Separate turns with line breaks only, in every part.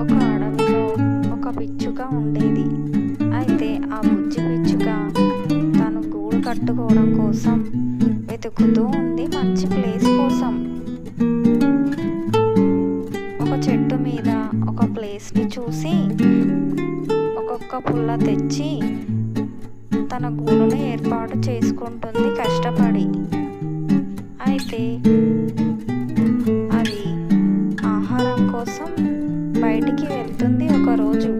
ఒక అడవిలో ఒక పిచ్చుక ఉండేది. అయితే ఆ బుజ్జి పిచ్చుక తను గూడు కట్టుకోవడం కోసం వెతుకుతూ ఉంది మంచి ప్లేస్ కోసం. ఒక చెట్టు మీద ఒక ప్లేస్ని చూసి ఒక్కొక్క పుల్ల తెచ్చి తన గూడును ఏర్పాటు చేసుకుంటుంది కష్టపడి. అయితే కోసం బయటికి వెళ్తుంది ఒకరోజు.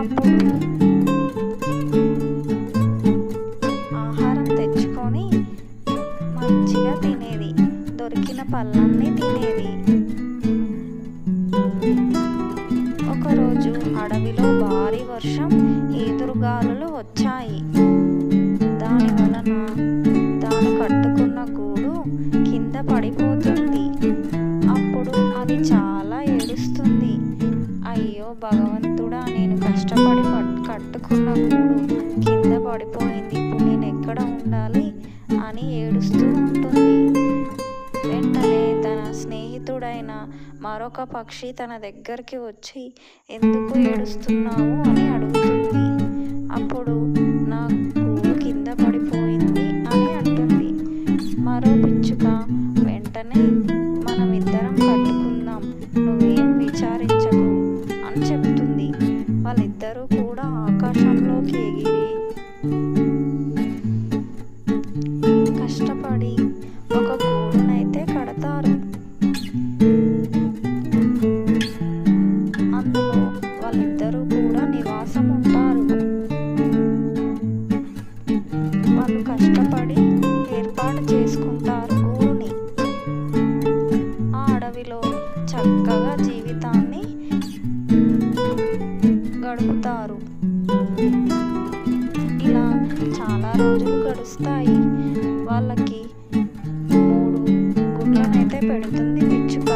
అప్పుడు ఆహారం తెచ్చుకొని మంచిగా తినేది. దొరికిన పళ్ళన్నీ తినేది. ఒకరోజు అడవిలో భారీ వర్షం ఈదురుగాలులు వచ్చాయి. కూడా నేను కష్టపడి కట్టుకున్న గూడు కింద పడిపోయింది. ఇప్పుడు నేను ఎక్కడ ఉండాలి అని ఏడుస్తూ ఉంటుంది. వెంటనే తన స్నేహితుడైన మరొక పక్షి తన దగ్గరికి వచ్చి ఎందుకు ఏడుస్తున్నావు? అని అడుగుతుంది. అప్పుడు నా గూడు కింద పడిపోయింది అని అంటుంది. మరో పిచ్చుక వెంటనే ఇద్దరూ కూడా ఆకాశంలోకి ఎగిరి కష్టపడి ఒక గూడునైతే కడతారు. అందులో వాళ్ళిద్దరూ కూడా నివాసం ఉంటారు వాళ్ళు కష్టం గడుపుతారు. ఇలా చాలా రోజులు గడుస్తాయి. వాళ్ళకి మూడు గుడ్లనైతే పెడుతుంది పిచ్చుక.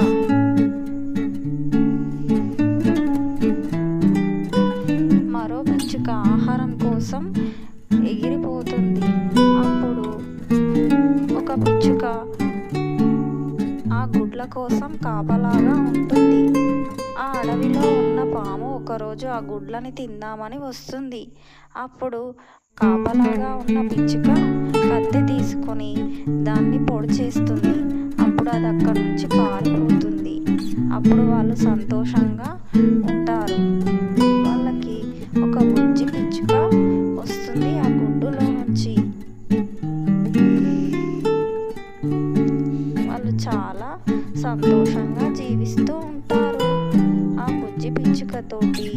మరో పిచ్చుక ఆహారం కోసం ఎగిరిపోతుంది. అప్పుడు ఒక పిచ్చుక ఆ గుడ్ల కోసం కాపలాగా ఉంటుంది. ఆ అడవిలో ఉన్న పాము ఒకరోజు ఆ గుడ్లని తిందామని వస్తుంది. అప్పుడు కాపలాగా ఉన్న పిచ్చుక కత్తి తీసుకొని దాన్ని పొడి చేస్తుంది. అప్పుడు అది అక్కడి నుంచి పారిపోతుంది. అప్పుడు వాళ్ళు సంతోషంగా చాలా సంతోషంగా జీవిస్తూ ఉంటారు. ఆ బుజ్జి పిచ్చుకతోటి